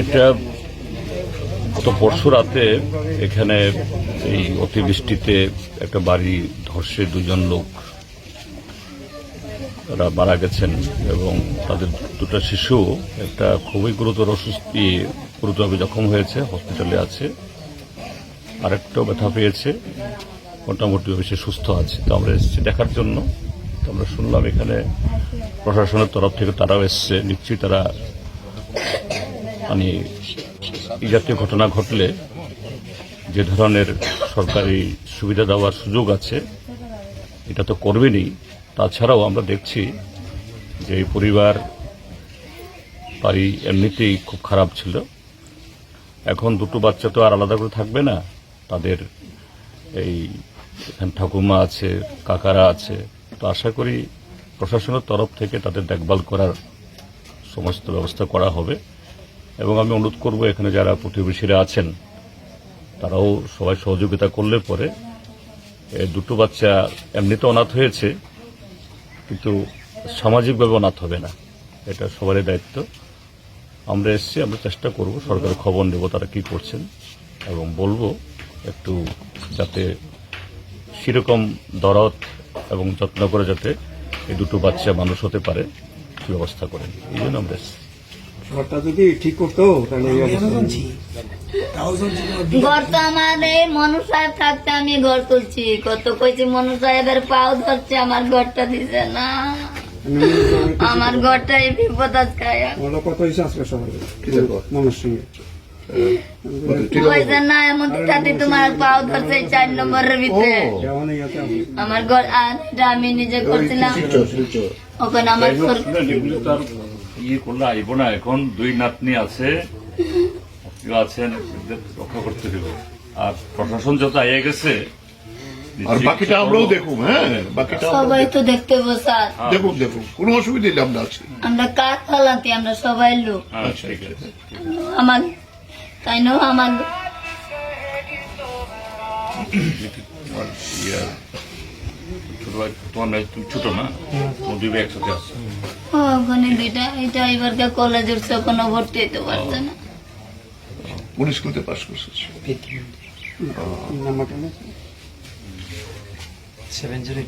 এটা গত পরশু রাতে এখানে এই অতিবৃষ্টিতে একটা বাড়ি ধর্ষে দুজন লোক তারা মারা গেছেন এবং তাদের দুটো শিশু, একটা খুবই গুরুতর অসুস্থ গুরুতরভাবে জখম হয়েছে, হসপিটালে আছে। আরেকটাও ব্যথা পেয়েছে, মোটামুটি সে সুস্থ আছে। তো আমরা এসেছি দেখার জন্য। আমরা শুনলাম এখানে প্রশাসনের তরফ থেকে তারাও এসছে। নিশ্চয়ই তারা মানে জাতীয় ঘটনা ঘটলে যে ধরনের সরকারি সুবিধা দেওয়ার সুযোগ আছে, এটা তো করবেনই তাছাড়াও আমরা দেখছি যে এই পরিবার বাড়ি এমনিতেই খুব খারাপ ছিল। এখন দুটো বাচ্চা তো আর আলাদা করে থাকবে না। তাদের এই এখানে ঠাকুমা আছে, কাকারা আছে। তো আশা করি প্রশাসনের তরফ থেকে তাদের দেখভাল করার সমস্ত ব্যবস্থা করা হবে। এবং আমি অনুরোধ করব এখানে যারা প্রতিবেশীরা আছেন, তারাও সবাই সহযোগিতা করলে পরে দুটো বাচ্চা এমনিতে অনাথ হয়েছে, কিন্তু সামাজিকভাবে অনাথ হবে না। এটা সবারই দায়িত্ব। আমরা এসছি, আমরা চেষ্টা করব, সরকারের খবর নেব তারা কি করছেন, এবং বলব একটু যাতে সেরকম দরদ এবং যত্ন করে যাতে এই দুটো বাচ্চা মানুষ হতে পারে ব্যবস্থা করেন। এই জন্য আমরা এসছি। ঘরটা যদি ঠিক করতো তাহলে। ঘর তো আমার এই মনু সাহেব থাকতে আমি ঘর তুলছি। কত কইছি মনু সাহেবের পাও ধরছে আমার ঘরটা দিছে না। আমার বিপদ আজকায় ওরা কত হয়েছে আজকে সবাই মনের সঙ্গে। আমার। ঘর আর আমি নিজে করছিলাম। ওখানে আমার ইয়ে করলে আইব না? এখন দুই নাতনি আছে কেউ আছেন রক্ষা করতে আর প্রশাসন যত আইয়া গেছে আর বাকিটা আমরাও দেখুন হ্যাঁ বাকিটা আমরা সবাই তো দেখতে বসার দেখুন দেখুন কোনো অসুবিধা নেই আমরা আছি। আমরা কাজ ফালাতে আমরা সবাই লোক। হ্যাঁ আমার তাই নো আমার ছোট তুমি ছোট না? দুই একসাথে আছে। ওখানে দুইটা এটা এবার কলেজের কোনো ভর্তি হতে পারছে না। কোন স্কুলতে পাস করছে। নাম্বারটা সেভেন জিরো